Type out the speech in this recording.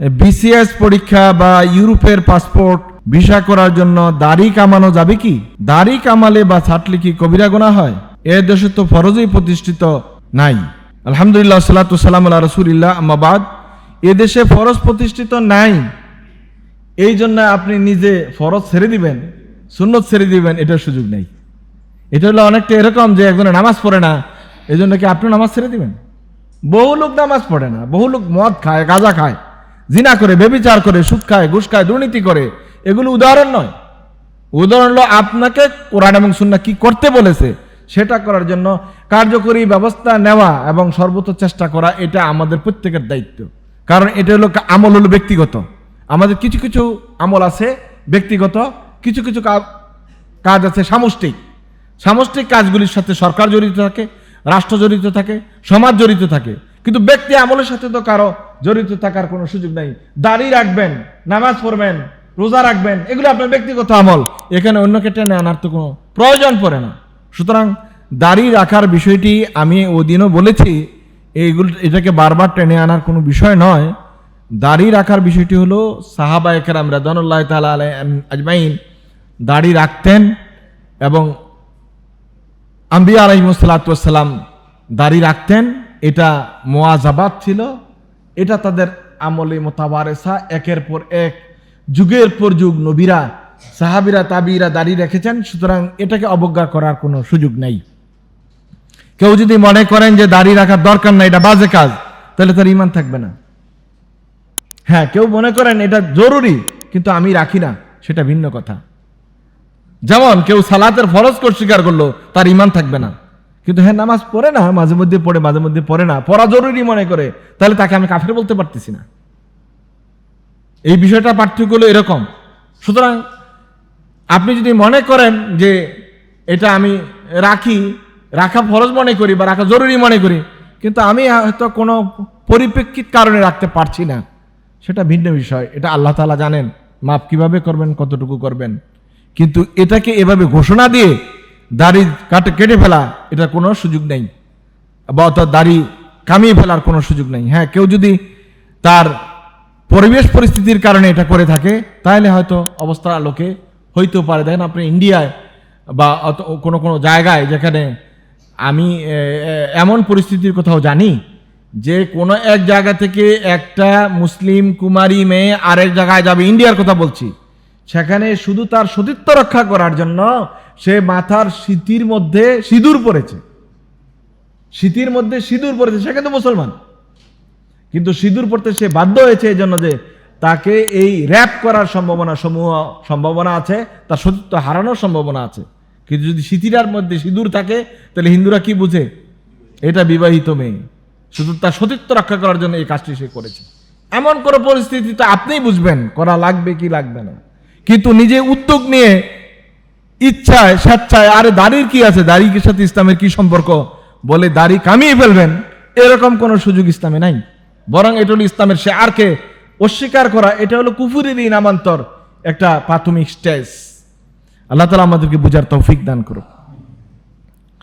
BCS পরীক্ষা বা ইউরোপের পাসপোর্ট ভিসা করার জন্য দাড়ি কামানো যাবে কি? দাড়ি কামালে বা ছাটলে কি কবিরা গোনা হয়? এ দেশে তো ফরজই প্রতিষ্ঠিত নাই। আলহামদুলিল্লাহ সাল্লাতু সাল্লাম আল্লাহ রসুলিল্লাহ আমাবাদ এ দেশে ফরজ প্রতিষ্ঠিত নাই। এই জন্য আপনি নিজে ফরজ ছেড়ে দিবেন, সুন্নত ছেড়ে দিবেন, এটার সুযোগ নেই। এটা হলো অনেকটা এরকম যে একজনে নামাজ পড়ে না এই জন্য কি আপনি নামাজ ছেড়ে দিবেন? বহু লোক নামাজ পড়ে না, বহু লোক মদ খায়, গাঁজা খায়। জিনা করে, বেবিচার করে, সুদ খায়, ঘুষ খায়, দুর্নীতি করে, এগুলো উদাহরণ নয়। উদাহরণ হলো আপনাকে কোরআন এবং সুন্না কি করতে বলেছে, সেটা করার জন্য কার্যকরী ব্যবস্থা নেওয়া এবং সর্বোচ্চ চেষ্টা করা, এটা আমাদের প্রত্যেকের দায়িত্ব। কারণ এটা হলো আমল হলো ব্যক্তিগত। আমাদের কিছু কিছু আমল আছে ব্যক্তিগত, কিছু কিছু কাজ আছে সামষ্টিক। সামষ্টিক কাজগুলির সাথে সরকার জড়িত থাকে, রাষ্ট্র জড়িত থাকে, সমাজ জড়িত থাকে। কিন্তু ব্যক্তি আমলের সাথে তো কারও জড়িত থাকার কোনো সুযোগ নাই। দাড়ি রাখবেন, নামাজ পড়বেন, রোজা রাখবেন, এগুলো আপনার ব্যক্তিগত আমল। এখানে অন্যকে টেনে আনার তো কোনো প্রয়োজন পড়ে না। সুতরাং দাড়ি রাখার বিষয়টি আমি ওদিনও বলেছি, এইগুলো এটাকে বারবার টেনে আনার কোনো বিষয় নয়। দাড়ি রাখার বিষয়টি হলো সাহাবা একরাম রাদানুল্লাহ তালা আজমাইন দাড়ি রাখতেন এবং আম্বিয়া আলাইমসালাতাম দাড়ি রাখতেন। এটা মোয়াজাবাদ ছিল। এটা তাদের আমলে মোতাবারেসা, একের পর এক, যুগের পর যুগ নবীরা, সাহাবিরা তাবিরা দাঁড়িয়ে রেখেছেন, সুতরাং এটাকে অবজ্ঞা করার কোনো সুযোগ নেই। কেউ যদি মনে করেন যে দাড়ি রাখার দরকার নাই, এটা বাজে কাজ, তাহলে তার ইমান থাকবে না। হ্যাঁ কেউ মনে করেন এটা জরুরি, কিন্তু আমি রাখি না, সেটা ভিন্ন কথা। যেমন কেউ সালাতের ফরজ কর স্বীকার করল, তার ইমান থাকবে না। কিন্তু হ্যাঁ নামাজ পড়ে না, মাঝে মধ্যে পড়ে, মাঝে মধ্যে পড়ে না, পড়া জরুরি মনে করে। তাহলে তাকে আমি কাফের বলতে পারতেছি না। এই বিষয়টা পার্থক্য হলো এরকম। সুতরাং আপনি যদি মনে করেন যে এটা আমি রাখি, রাখা ফরজ মনে করি বা রাখা জরুরি মনে করি, কিন্তু আমি হয়তো কোনো পরিপ্রেক্ষিত কারণে রাখতে পারছি না, সেটা ভিন্ন বিষয়। এটা আল্লাহ তালা জানেন মাপ কীভাবে করবেন, কতটুকু করবেন। কিন্তু এটাকে এভাবে ঘোষণা দিয়ে দাড়ি কাটে কেটে ফেলা, এটা কোনো সুযোগ নেই। বা অর্থাৎ দাড়ি কামিয়ে ফেলার কোনো সুযোগ নেই। হ্যাঁ কেউ যদি তার পরিবেশ পরিস্থিতির কারণে এটা করে থাকে, তাহলে হয়তো অবস্থার আলোকে হইতেও পারে। দেখেন আপনি ইন্ডিয়ায় বা অত- কোনো কোনো জায়গায় যেখানে আমি এমন পরিস্থিতির কোথাও জানি যে কোনো এক জায়গা থেকে একটা মুসলিম কুমারী মেয়ে আরেক জায়গায় যাবে, ইন্ডিয়ার কথা বলছি। সেখানে শুধু তার সতীত্ব রক্ষা করার জন্য সে মাথার স্মৃতির মধ্যে সিঁদুর পড়েছে স্মৃতির মধ্যে সিঁদুর পড়েছে সে কিন্তু মুসলমান। কিন্তু সিঁদুর পড়তে সে বাধ্য হয়েছে এই জন্য যে তাকে এই র্যাপ করার সম্ভাবনা সমূহ, সম্ভাবনা আছে, তার সতীত্ব হারানোর সম্ভাবনা আছে। কিন্তু যদি স্মৃতিটার মধ্যে সিঁদুর থাকে, তাহলে হিন্দুরা কি বুঝে? এটা বিবাহিত মেয়ে। শুধু তার সতীত্ব রক্ষা করার জন্য এই কাজটি সে করেছে। এমন কোনো পরিস্থিতিতে আপনিই বুঝবেন, করা লাগবে কি লাগবে না। কিন্তু নিজে উদ্যোগ নিয়ে ইচ্ছায়, স্বেচ্ছায়, আরে দাড়ির কি আছে? দাড়ির সাথে ইসলামের কি সম্পর্ক? বলে দাড়ি কামিয়ে ফেলবেন, এরকম কোনো সুযোগ ইসলামে নাই। বরং এটা হলো ইসলামের সে আরকে অস্বীকার করা, এটা হলো কুফুরেরই নামান্তর একটা প্রাথমিক স্টেজ। আল্লাহ তালা আমাদেরকে বুঝার তৌফিক দান করুক।